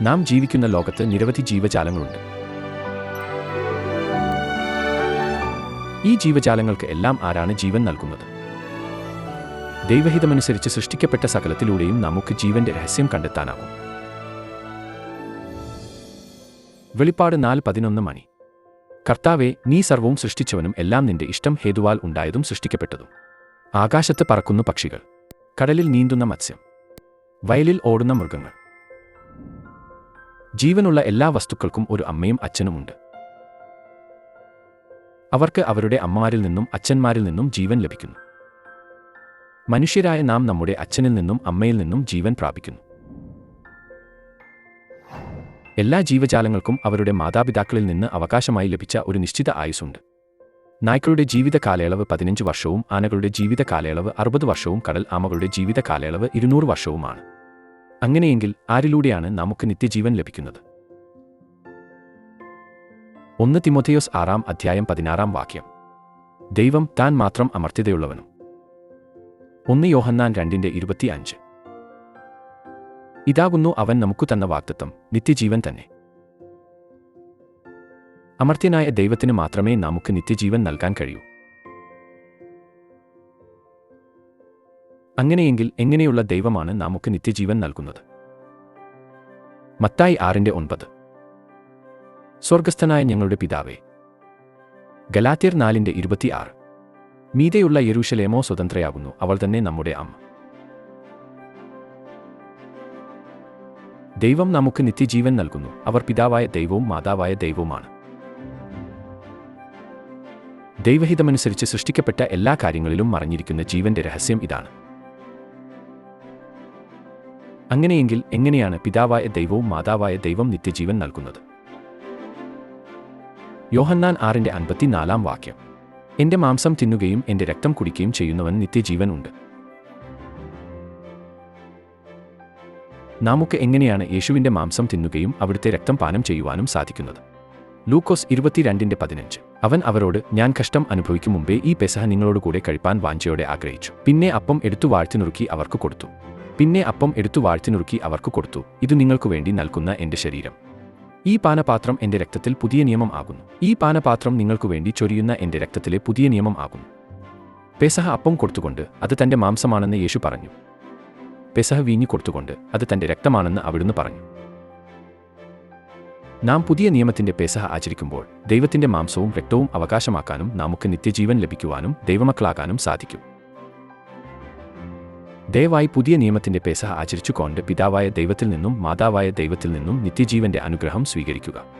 നാം ജീവിക്കുന്ന ലോകത്ത് നിരവധി ജീവജാലങ്ങളുണ്ട്. ഈ ജീവജാലങ്ങൾക്ക് എല്ലാം ആരാണ് ജീവൻ നൽകുന്നത്? ദൈവഹിതമനുസരിച്ച് സൃഷ്ടിക്കപ്പെട്ട സകലത്തിലൂടെയും നമുക്ക് ജീവന്റെ രഹസ്യം കണ്ടെത്താനാകും. വെളിപ്പാട് നാല് പതിനൊന്ന് മണി. കർത്താവെ നീ സർവവും സൃഷ്ടിച്ചവനും എല്ലാം നിന്റെ ഇഷ്ടം ഹേതുവാൽ ഉണ്ടായതും സൃഷ്ടിക്കപ്പെട്ടതും. ആകാശത്ത് പറക്കുന്ന പക്ഷികൾ കടലിൽ നീന്തുന്ന മത്സ്യം വയലിൽ ഓടുന്ന മൃഗങ്ങൾ. ജീവനുള്ള എല്ലാ വസ്തുക്കൾക്കും ഒരു അമ്മയും അച്ഛനുമുണ്ട്. അവർക്ക് അവരുടെ അമ്മമാരിൽ നിന്നും അച്ഛന്മാരിൽ നിന്നും ജീവൻ ലഭിക്കുന്നു. മനുഷ്യരായ നാം നമ്മുടെ അച്ഛനിൽ നിന്നും അമ്മയിൽ നിന്നും ജീവൻ പ്രാപിക്കുന്നു. എല്ലാ ജീവജാലങ്ങൾക്കും അവരുടെ മാതാപിതാക്കളിൽ നിന്ന് അവകാശമായി ലഭിച്ച ഒരു നിശ്ചിത ആയുസ്സുണ്ട്. നായ്ക്കളുടെ ജീവിത കാലയളവ് പതിനഞ്ച് വർഷവും ആനകളുടെ ജീവിത കാലയളവ് അറുപത് വർഷവും കടൽ ആമകളുടെ ജീവിത കാലയളവ് ഇരുന്നൂറ് വർഷവുമാണ്. അങ്ങനെയെങ്കിൽ ആരിലൂടെയാണ് നമുക്ക് നിത്യജീവൻ ലഭിക്കുന്നത്? ഒന്ന് തിമോഥെയോസ് ആറാം അധ്യായം പതിനാറാം വാക്യം. ദൈവം താൻ മാത്രം അമർത്യതയുള്ളവനും. ഒന്ന് യോഹന്നാൻ രണ്ടിന്റെ ഇരുപത്തിയഞ്ച്. ഇതാകുന്നു അവൻ നമുക്കു തന്ന വാക്തത്വം നിത്യജീവൻ തന്നെ. അമർത്യനായ ദൈവത്തിന് മാത്രമേ നമുക്ക് നിത്യജീവൻ നൽകാൻ കഴിയൂ. അങ്ങനെയെങ്കിൽ എങ്ങനെയുള്ള ദൈവമാണ് നമുക്ക് നിത്യജീവൻ നൽകുന്നത്? മത്തായി ആറിന്റെ ഒൻപത്. സ്വർഗസ്ഥനായ ഞങ്ങളുടെ പിതാവേ ഗലാത്യർ നാലിന്റെ ഇരുപത്തിയാറ്. മീതെയുള്ള യെരൂശലേമോ സ്വതന്ത്രയാകുന്നു അവൾ തന്നെ നമ്മുടെ അമ്മ. ദൈവം നമുക്ക് നിത്യജീവൻ നൽകുന്നു അവർ പിതാവായ ദൈവവും മാതാവായ ദൈവവുമാണ്. ദൈവഹിതമനുസരിച്ച് സൃഷ്ടിക്കപ്പെട്ട എല്ലാ കാര്യങ്ങളിലും മറഞ്ഞിരിക്കുന്ന ജീവന്റെ രഹസ്യം ഇതാണ്. അങ്ങനെയെങ്കിൽ എങ്ങനെയാണ് പിതാവായ ദൈവവും മാതാവായ ദൈവം നിത്യജീവൻ നൽകുന്നത്? യോഹന്നാൻ ആറിന്റെ അൻപത്തിനാലാം വാക്യം. എന്റെ മാംസം തിന്നുകയും എന്റെ രക്തം കുടിക്കുകയും ചെയ്യുന്നവൻ നിത്യജീവൻ ഉണ്ട്. നമുക്ക് എങ്ങനെയാണ് യേശുവിന്റെ മാംസം തിന്നുകയും അവിടുത്തെ രക്തം പാനം ചെയ്യുവാനും സാധിക്കുന്നത്? ലൂക്കോസ് ഇരുപത്തിരണ്ടിന്റെ പതിനഞ്ച്. അവൻ അവരോട് ഞാൻ കഷ്ടം അനുഭവിക്കും മുമ്പേ ഈ പെസഹ നിങ്ങളോട് കൂടെ കഴിപ്പാൻ വാഞ്ചയോടെ ആഗ്രഹിച്ചു. പിന്നെ അപ്പം എടുത്തു വാഴ്ത്തിനുറുക്കി അവർക്ക് കൊടുത്തു. പിന്നെ അപ്പം എടുത്തു വാഴ്ത്തിനുറുക്കി അവർക്ക് കൊടുത്തു. ഇത് നിങ്ങൾക്കു വേണ്ടി നൽകുന്ന എന്റെ ശരീരം. ഈ പാനപാത്രം എന്റെ രക്തത്തിൽ പുതിയ നിയമം ആകുന്നു. ഈ പാനപാത്രം നിങ്ങൾക്കു വേണ്ടി ചൊരിയുന്ന എന്റെ രക്തത്തിലെ പുതിയ നിയമം ആകുന്നു. പെസഹ അപ്പം കൊടുത്തുകൊണ്ട് അത് തന്റെ മാംസമാണെന്ന് യേശു പറഞ്ഞു. പെസഹ വീഞ്ഞു കൊടുത്തുകൊണ്ട് അത് തന്റെ രക്തമാണെന്ന് അവിടുന്ന് പറഞ്ഞു. നാം പുതിയ നിയമത്തിന്റെ പെസഹ ആചരിക്കുമ്പോൾ ദൈവത്തിന്റെ മാംസവും രക്തവും അവകാശമാക്കാനും നമുക്ക് നിത്യജീവൻ ലഭിക്കുവാനും ദൈവമക്കളാകാനും സാധിക്കും. ദയവായി പുതിയ നിയമത്തിന്റെ പേസഹ ആചരിച്ചുകൊണ്ട് പിതാവായ ദൈവത്തിൽ നിന്നും മാതാവായ ദൈവത്തിൽ നിന്നും നിത്യജീവന്റെ അനുഗ്രഹം സ്വീകരിക്കുക.